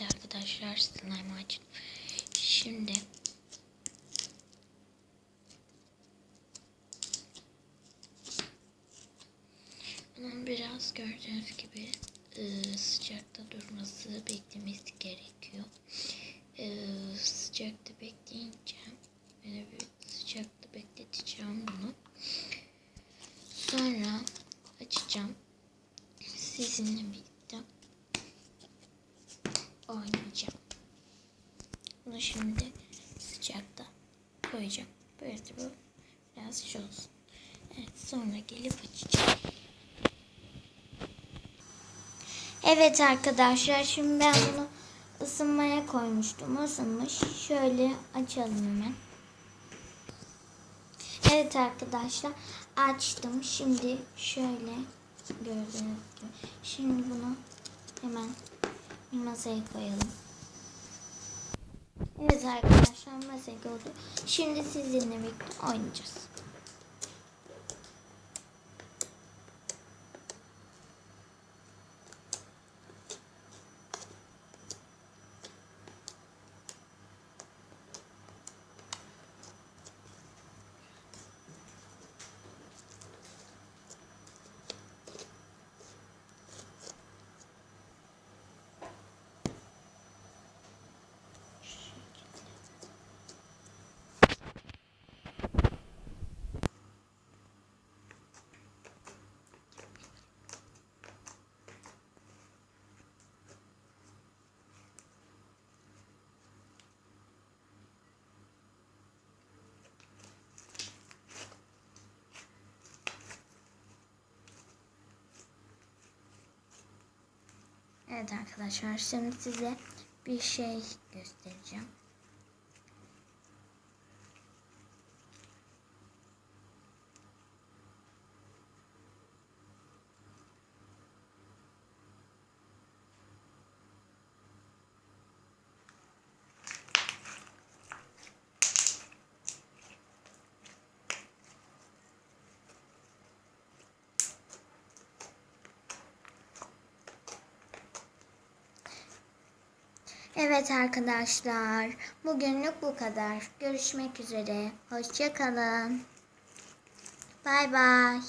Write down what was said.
Evet arkadaşlar slime açtım. Şimdi bunun biraz gördüğünüz gibi e, sıcakta durması beklemesi gerekiyor. E, sıcakta bekleyince böyle bir sıcakta bekleteceğim bunu. Sonra açacağım. Sizinle birlikte oynayacağım. Bunu şimdi sıcakta koyacağım. Böyle de bu biraz şey olsun. Evet sonra gelip açacağım. Evet arkadaşlar şimdi ben bunu ısınmaya koymuştum. Isınmış. Şöyle açalım hemen. Evet arkadaşlar açtım. Şimdi şöyle gördüğünüz gibi. Şimdi bunu hemen masaya koyalım. Evet arkadaşlar masaya koyduk. Şimdi sizinle birlikte oynayacağız. Evet arkadaşlar şimdi size bir şey göstereceğim. Evet arkadaşlar, bugünlük bu kadar. Görüşmek üzere. Hoşçakalın. Bay bay.